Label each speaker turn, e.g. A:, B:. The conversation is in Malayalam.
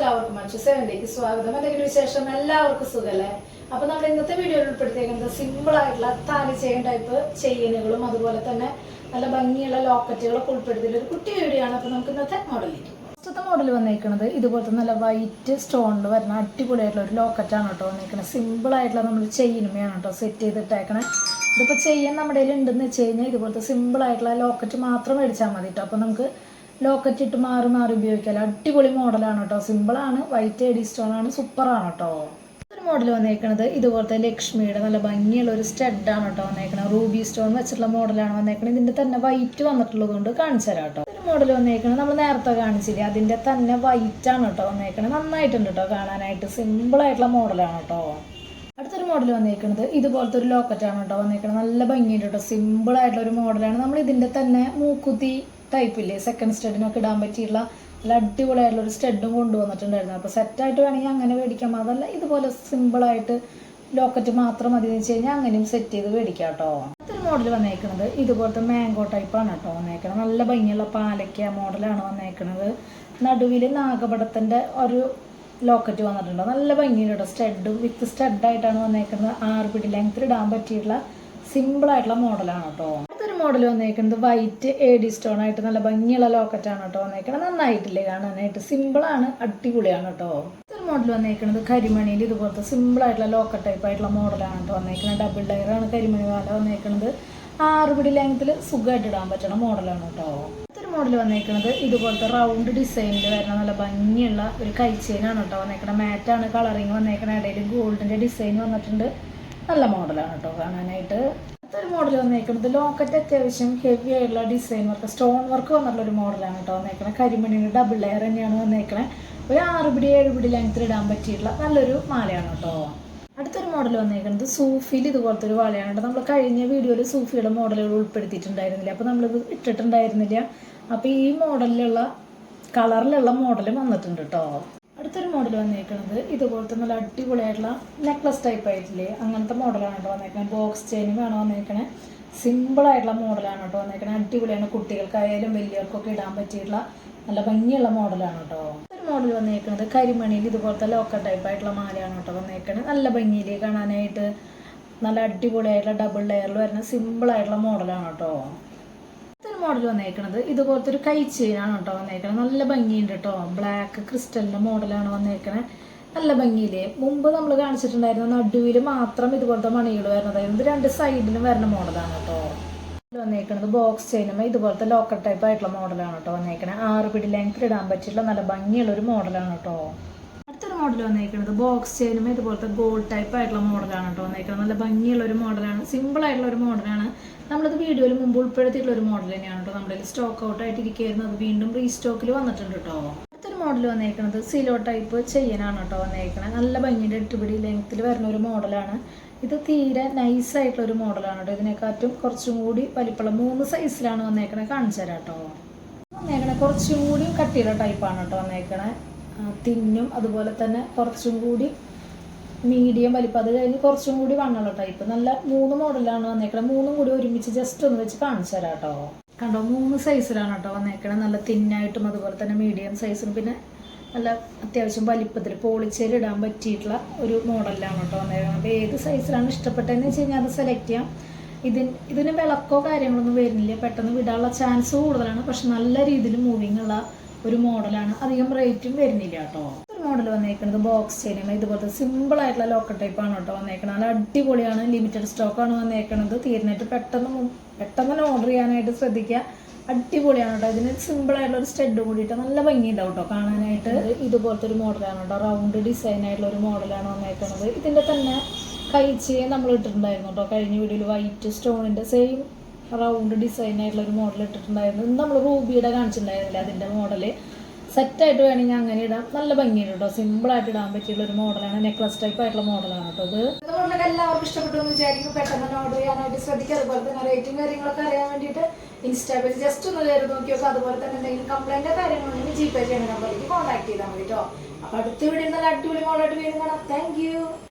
A: എല്ലാവർക്കും മറ്റു സെവനിലേക്ക് സ്വാഗതം. എന്തെങ്കിലും വിശേഷം? എല്ലാവർക്കും സുഖല്ലേ? അപ്പൊ നമ്മൾ ഇന്നത്തെ വീഡിയോയിൽ ഉൾപ്പെടുത്തിയേക്കുന്നത് സിമ്പിൾ ആയിട്ടുള്ള താലി ചെയിൻ ടൈപ്പ് ചെയിനുകളും അതുപോലെ തന്നെ നല്ല ഭംഗിയുള്ള ലോക്കറ്റുകളൊക്കെ ഉൾപ്പെടുത്തിയുള്ള ഒരു കുട്ടി വീഡിയോ ആണ്. നമുക്ക് ഇന്നത്തെ മോഡലിലേക്ക് ഫസ്റ്റത്തെ മോഡൽ വന്നേക്കുന്നത് ഇതുപോലത്തെ നല്ല വൈറ്റ് സ്റ്റോണിൽ വരുന്ന അടിപൊളിയായിട്ടുള്ള ഒരു ലോക്കറ്റാണ് കേട്ടോ വന്നേക്കുന്നത് സിമ്പിൾ ആയിട്ടുള്ള നമ്മൾ ചെയിനുമയാണ് കേട്ടോ സെറ്റ് ചെയ്തിട്ടേക്കണേ ഇതിപ്പോൾ ചെയ്യാൻ നമ്മുടെ കയ്യിൽ ഉണ്ടെന്ന് വെച്ച് കഴിഞ്ഞാൽ ഇതുപോലത്തെ സിമ്പിൾ ആയിട്ടുള്ള ലോക്കറ്റ് മാത്രം മേടിച്ചാൽ മതി കേട്ടോ. അപ്പോൾ നമുക്ക് ലോക്കറ്റ് ഇട്ട് മാറി മാറി ഉപയോഗിക്കാം അടിപൊളി മോഡലാണ് കേട്ടോ സിമ്പിളാണ് വൈറ്റ് എഡി സ്റ്റോൺ ആണ് സൂപ്പറാണ് കേട്ടോ ഒരു മോഡൽ വന്നേക്കണത് ഇതുപോലത്തെ ലക്ഷ്മിയുടെ നല്ല ഭംഗിയുള്ള ഒരു സ്റ്റഡാണ് കേട്ടോ വന്നേക്കണത്. റൂബി സ്റ്റോൺ വെച്ചിട്ടുള്ള മോഡലാണ് വന്നേക്കണത്. ഇതിന്റെ തന്നെ വൈറ്റ് വന്നിട്ടുള്ളത് കൊണ്ട് കാണിച്ചു തരാം കേട്ടോ ഒരു മോഡൽ വന്നേക്കണത് നമ്മൾ നേരത്തെ കാണിച്ചില്ലേ? അതിന്റെ തന്നെ വൈറ്റ് ആണ് കേട്ടോ വന്നേക്കണത്. നന്നായിട്ടുണ്ട് കേട്ടോ കാണാനായിട്ട്. സിമ്പിൾ ആയിട്ടുള്ള മോഡലാണ് കേട്ടോ അടുത്തൊരു മോഡൽ വന്നേക്കുന്നത് ഇതുപോലത്തെ ഒരു ലോക്കറ്റ് ആണ് കേട്ടോ വന്നേക്കുന്നത് നല്ല ഭംഗിയുണ്ട് കേട്ടോ സിമ്പിൾ ആയിട്ടുള്ള ഒരു മോഡലാണ് നമ്മൾ ഇതിന്റെ തന്നെ മൂക്കുത്തി ടൈപ്പില്ലേ സെക്കൻഡ് സ്റ്റഡിനൊക്കെ ഇടാൻ പറ്റിയിട്ടുള്ള നല്ല അടിപൊളിയായിട്ടുള്ള ഒരു സ്റ്റഡും കൊണ്ടുവന്നിട്ടുണ്ടായിരുന്നു. അപ്പോൾ സെറ്റായിട്ട് വേണമെങ്കിൽ അങ്ങനെ മേടിക്കാം. അതല്ല ഇതുപോലെ സിമ്പിളായിട്ട് ലോക്കറ്റ് മാത്രം മതി എന്ന് വെച്ച് കഴിഞ്ഞാൽ അങ്ങനെയും സെറ്റ് ചെയ്ത് മേടിക്കാം കേട്ടോ. അടുത്തൊരു മോഡൽ വന്നേക്കുന്നത് ഇതുപോലത്തെ മാംഗോ ടൈപ്പാണ് കേട്ടോ വന്നേക്കുന്നത് നല്ല ഭംഗിയുള്ള പാലക്ക മോഡലാണ് വന്നേക്കുന്നത് നടുവിൽ നാഗപടത്തിന്റെ ഒരു ലോക്കറ്റ് വന്നിട്ടുണ്ട്. നല്ല ഭംഗിയുണ്ട് സ്റ്റഡും വിത്ത് സ്റ്റഡായിട്ടാണ് വന്നേക്കുന്നത് ആറ് പിടി ലെങ്ത്തിൽ ഇടാൻ പറ്റിയിട്ടുള്ള സിമ്പിളായിട്ടുള്ള മോഡലാണ് കേട്ടോ. മോഡൽ വന്നേക്കുന്നത് വൈറ്റ് എ ഡി സ്റ്റോൺ ആയിട്ട് നല്ല ഭംഗിയുള്ള ലോക്കറ്റാണ് കേട്ടോ വന്നേക്കുന്നത് നന്നായിട്ടില്ലേ കാണാനായിട്ട്. സിമ്പിളാണ് അടിപൊളിയാണ് കേട്ടോ. അടുത്തൊരു മോഡൽ വന്നേക്കുന്നത് കരിമണിയിൽ ഇതുപോലത്തെ സിമ്പിൾ ആയിട്ടുള്ള ലോക്കറ്റ് ടൈപ്പ് ആയിട്ടുള്ള മോഡലാണ് കേട്ടോ വന്നേക്കുന്നത് ഡബിൾ ലെയറാണ് കരിമണി വാല വന്നേക്കുന്നത് ആറ് പിടി ലെങ്ത്തിൽ സുഖമായിട്ട് ഇടാൻ പറ്റുന്ന മോഡലാണ് കേട്ടോ. അടുത്തൊരു മോഡൽ വന്നേക്കുന്നത് ഇതുപോലത്തെ റൗണ്ട് ഡിസൈനിൽ വരുന്ന നല്ല ഭംഗിയുള്ള ഒരു കൈച്ചെയിനാണ് കേട്ടോ വന്നേക്കുന്നത് മാറ്റാണ് കളറിങ് വന്നേക്കുന്ന ഇടയിൽ ഗോൾഡിന്റെ ഡിസൈൻ വന്നിട്ടുണ്ട്. നല്ല മോഡലാണ് കേട്ടോ കാണാനായിട്ട്. അടുത്തൊരു മോഡൽ വന്നേക്കുന്നത് ലോക്കറ്റ് അത്യാവശ്യം ഹെവി ആയിട്ടുള്ള ഡിസൈൻ വർക്ക് സ്റ്റോൺ വർക്ക് വന്നിട്ടുള്ള ഒരു മോഡലാണ് കേട്ടോ വന്നേക്കണത് കരിമണിയുടെ ഡബിൾ ലെയർ തന്നെയാണ് വന്നേക്കണത് ഒരു ആറ് പിടി ഏഴ് പിടി ലെങ്ത്തിൽ ഇടാൻ പറ്റിയിട്ടുള്ള നല്ലൊരു മാലയാണ് കേട്ടോ അടുത്തൊരു മോഡൽ വന്നേക്കുന്നത് സൂഫിയിൽ ഇതുപോലത്തെ ഒരു വളയാണ് നമ്മൾ കഴിഞ്ഞ വീഡിയോയിൽ സൂഫിയുടെ മോഡലുകൾ ഉൾപ്പെടുത്തിയിട്ടുണ്ടായിരുന്നില്ല. അപ്പോൾ നമ്മളിത് ഇട്ടിട്ടുണ്ടായിരുന്നില്ല. അപ്പോൾ ഈ മോഡലിലുള്ള കളറിലുള്ള മോഡലും വന്നിട്ടുണ്ട് കേട്ടോ മോഡൽ വന്നിരിക്കുന്നത് ഇതുപോലത്തെ നല്ല അടിപൊളിയായിട്ടുള്ള നെക്ലസ് ടൈപ്പ് ആയിട്ടില്ലേ? അങ്ങനത്തെ മോഡലാണ് കേട്ടോ വന്നേക്കുന്നത് ബോക്സ് ചെയിനും വേണം വന്നിരിക്കണേ സിമ്പിൾ ആയിട്ടുള്ള മോഡലാണ് കേട്ടോ വന്നേക്കണേ. അടിപൊളിയാണ്. കുട്ടികൾക്കായാലും വലിയവർക്കൊക്കെ ഇടാൻ പറ്റിയിട്ടുള്ള നല്ല ഭംഗിയുള്ള മോഡലാണ് കേട്ടോ. ഒരു മോഡൽ വന്നേക്കുന്നത് കരിമണിയിൽ ഇതുപോലത്തെ ലോക്കർ ടൈപ്പ് ആയിട്ടുള്ള മാലയാണ് കേട്ടോ വന്നേക്കണേ. നല്ല ഭംഗിയിൽ കാണാനായിട്ട് നല്ല അടിപൊളിയായിട്ടുള്ള ഡബിൾ ലെയറിൽ വരുന്ന സിമ്പിൾ ആയിട്ടുള്ള മോഡലാണ് കേട്ടോ. അടുത്തൊരു മോഡൽ വന്നേക്കണത് ഇതുപോലത്തെ ഒരു കൈ ചെയിനാണ് കേട്ടോ വന്നേക്കണത്. നല്ല ഭംഗിയുണ്ട് കേട്ടോ. ബ്ലാക്ക് ക്രിസ്റ്റലിന്റെ മോഡലാണ് വന്നേക്കണേ നല്ല ഭംഗിയില്ലേ? മുമ്പ് നമ്മൾ കാണിച്ചിട്ടുണ്ടായിരുന്ന നടുവിൽ മാത്രം ഇതുപോലത്തെ മണികൾ വരുന്നതായിരുന്നു രണ്ട് സൈഡിലും വരുന്ന മോഡലാണ് കേട്ടോ. വന്നേക്കുന്നത് ബോക്സ് ചെയിനും ഇതുപോലത്തെ ലോക്കർ ടൈപ്പ് ആയിട്ടുള്ള മോഡലാണ് കേട്ടോ വന്നേക്കണേ ആറ് പിടി ലെങ്ത്തിൽ ഇടാൻ പറ്റിയിട്ടുള്ള നല്ല ഭംഗിയുള്ള ഒരു മോഡലാണ് കേട്ടോ. മോഡൽ വന്നേക്കുന്നത് ബോക്സ് ചെയിനും ഇതുപോലത്തെ ഗോൾഡ് ടൈപ്പ് ആയിട്ടുള്ള മോഡലാണ് കേട്ടോ വന്നേക്കുന്നത് നല്ല ഭംഗിയുള്ള ഒരു മോഡലാണ് സിമ്പിൾ ആയിട്ടുള്ള ഒരു മോഡലാണ് നമ്മളത് വീഡിയോയിൽ മുമ്പ് ഉൾപ്പെടുത്തിയിട്ടുള്ള ഒരു മോഡൽ തന്നെയാണ് കേട്ടോ നമ്മുടെ സ്റ്റോക്ക് ഔട്ട് ആയിട്ട് ഇരിക്കുകയായിരുന്നു. അത് വീണ്ടും റീസ്റ്റോക്കിൽ വന്നിട്ടുണ്ട് കേട്ടോ അടുത്തൊരു മോഡൽ വന്നേക്കുന്നത് സിലോ ടൈപ്പ് ചെയ്യാനാണ് കേട്ടോ വന്നേക്കുന്നത് നല്ല ഭംഗിയുടെ എട്ടുപിടി ലെങ്ത്തിൽ വരുന്ന ഒരു മോഡലാണ് ഇത് തീരെ നൈസ് ആയിട്ടുള്ള ഒരു മോഡലാണ് കേട്ടോ ഇതിനെക്കാട്ടും കുറച്ചും കൂടി വലിപ്പമുള്ള മൂന്ന് സൈസിലാണ് വന്നേക്കണേ കാണിച്ചു തരാം കേട്ടോ വന്നേക്കണേ കുറച്ചും കൂടി കട്ടിയുള്ള ടൈപ്പാണ് കേട്ടോ വന്നേക്കണേ തിന്നും. അതുപോലെ തന്നെ കുറച്ചും കൂടി മീഡിയം വലിപ്പം. അത് കഴിഞ്ഞ് കുറച്ചും കൂടി വണ്ണുള്ള ടൈപ്പ് നല്ല മൂന്ന് മോഡലാണ് വന്നേക്കണത്. മൂന്നും കൂടി ഒരുമിച്ച് ജസ്റ്റ് ഒന്ന് വെച്ച് കാണിച്ചു തരാം കേട്ടോ. കണ്ടോ? മൂന്ന് സൈസിലാണ് കേട്ടോ വന്നേക്കണത്. നല്ല തിന്നായിട്ടും അതുപോലെ തന്നെ മീഡിയം സൈസും പിന്നെ നല്ല അത്യാവശ്യം വലിപ്പത്തിൽ പോളിച്ചേരി ഇടാൻ പറ്റിയിട്ടുള്ള ഒരു മോഡലിലാണ് കേട്ടോ വന്നേക്കുന്നത് അപ്പോൾ ഏത് സൈസിലാണ് ഇഷ്ടപ്പെട്ടതെന്ന് വെച്ച് കഴിഞ്ഞാൽ അത് സെലക്ട് ചെയ്യാം. ഇതിന് ഇതിന് വിളക്കോ കാര്യങ്ങളൊന്നും വരുന്നില്ല. പെട്ടെന്ന് വിടാനുള്ള ചാൻസ് കൂടുതലാണ്. പക്ഷെ നല്ല രീതിയിൽ മൂവിങ് ഉള്ള ഒരു മോഡലാണ് അധികം റേറ്റും വരുന്നില്ല കേട്ടോ. ഒരു മോഡൽ വന്നേക്കുന്നത് ബോക്സ് ചെയിനുമേ ഇതുപോലത്തെ സിമ്പിൾ ആയിട്ടുള്ള ടൈപ്പ് ആണ് കേട്ടോ വന്നേക്കുന്നത് നല്ല അടിപൊളിയാണ്. ലിമിറ്റഡ് സ്റ്റോക്കാണ് വന്നേക്കുന്നത് തീർന്നിട്ട് പെട്ടെന്ന് പെട്ടെന്ന് തന്നെ ഓർഡർ ചെയ്യാനായിട്ട് ശ്രദ്ധിക്കുക. അടിപൊളിയാണ് കേട്ടോ. ഇതിന് സിമ്പിൾ ആയിട്ടുള്ള ഒരു സ്റ്റെഡ് കൂടിയിട്ട് നല്ല ഭംഗിയുണ്ടാവും കേട്ടോ കാണാനായിട്ട്. ഇത് ഇതുപോലത്തെ ഒരു മോഡലാണ് കേട്ടോ. റൗണ്ട് ഡിസൈൻ ആയിട്ടുള്ള ഒരു മോഡലാണ് വന്നേക്കുന്നത് ഇതിന്റെ തന്നെ കൈച്ചയെ നമ്മൾ ഇട്ടിട്ടുണ്ടായിരുന്നു കേട്ടോ. കഴിഞ്ഞ വീഡിയോയിൽ വൈറ്റ് സ്റ്റോണിന്റെ സെയിം റൗണ്ട് ഡിസൈൻ ആയിട്ടുള്ള ഒരു മോഡൽ ഇട്ടിട്ടുണ്ടായിരുന്നു. നമ്മൾ റൂബിയുടെ കാണിച്ചിട്ടുണ്ടായിരുന്നില്ല? മോഡൽ മോഡൽ സെറ്റായിട്ട് വേണമെങ്കിൽ അങ്ങനെ ഇടാം. നല്ല ഭംഗിയുണ്ട് കേട്ടോ സിമ്പിൾ ആയിട്ട് ഇടാൻ പറ്റിയുള്ള ഒരു മോഡലാണ് നെക്ലസ് ടൈപ്പ് ആയിട്ടുള്ള മോഡലാണ് കേട്ടോ ഇത്. മോഡലൊക്കെ എല്ലാവർക്കും ഇഷ്ടപ്പെട്ടു എന്ന് വിചാരിക്കും പെട്ടെന്ന് തന്നെ ഓർഡർ ചെയ്യാനായിട്ട് ശ്രദ്ധിക്കുക. അതുപോലെ തന്നെ റേറ്റും കാര്യങ്ങളൊക്കെ അറിയാൻ വേണ്ടിയിട്ട് ഇൻസ്റ്റാ പേജ് ജസ്റ്റ് ഒന്ന് കയറി നോക്കിയോ അതുപോലെ തന്നെ എന്തെങ്കിലും കംപ്ലൈന്റ് കാര്യങ്ങളുണ്ടെങ്കിൽ ജി പേ ചെയ്യുന്ന നമ്പറിലേക്ക് കോൺടാക്ട് ചെയ്താൽ മതി കേട്ടോ അപ്പോൾ അടുത്ത വീഡിയോ നല്ല അടിപൊളി മോഡലായിട്ട് വീണ്ടും കാണാം. താങ്ക്